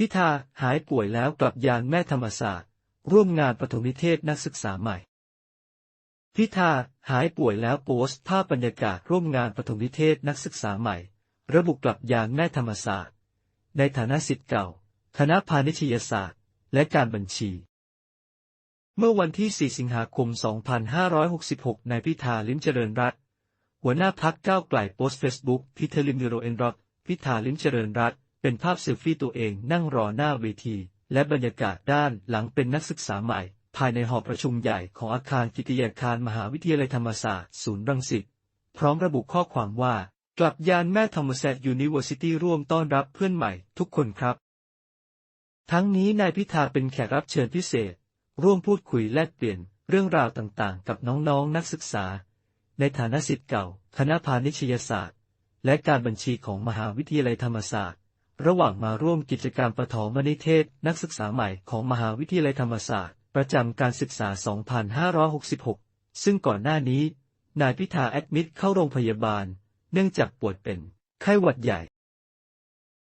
พิธาหายป่วยแล้วกลับยานแม่ธรรมศาสตร์ ร่วมงานปฐมนิเทศนักศึกษาใหม่ พิธาหายป่วยแล้วโพสต์ภาพบรรยากาศร่วมงานปฐมนิเทศนักศึกษาใหม่ ระบุกลับยานแม่ธรรมศาสตร์ ในฐานะสิทธิ์เก่า คณะพาณิชยศาสตร์ และการบัญชี เมื่อวันที่ 4 สิงหาคม 2566 นายพิธาลิ้มเจริญรัตหัวหน้าพักก้าวไกลโพสต์เฟซบุ๊กพิเทลิมยูโรเอนร็อกพิธาลิ้มเจริญรัตน เป็นภาพเซลฟี่ตัวเองนั่งรอหน้าเวที และบรรยากาศด้านหลังเป็นนักศึกษาใหม่ ภายในหอประชุมใหญ่ของอาคารกิตยาคารมหาวิทยาลัยธรรมศาสตร์ศูนย์รังสิตพร้อมระบุข้อความว่า กลับยานแม่ธรรมศาสตร์ยูนิเวอร์ซิตี้ร่วมต้อนรับเพื่อนใหม่ทุกคนครับ ทั้งนี้นายพิธาเป็นแขกรับเชิญพิเศษ ร่วมพูดคุยแลกเปลี่ยนเรื่องราวต่างๆ กับน้องๆนนักศึกษา ในฐานะศิษย์เก่า คณะพาณิชยศาสตร์ และการบัญชีของมหาวิทยาลัยธรรมศาสตร์ ระหว่างมาร่วมกิจกรรมปฐมนิเทศ นักศึกษาใหม่ของมหาวิทยาลัยธรรมศาสตร์ ประจำการศึกษา 2566 ซึ่งก่อนหน้านี้ นายพิธาแอดมิดเข้าโรงพยาบาล เนื่องจากป่วยเป็น ไข้หวัดใหญ่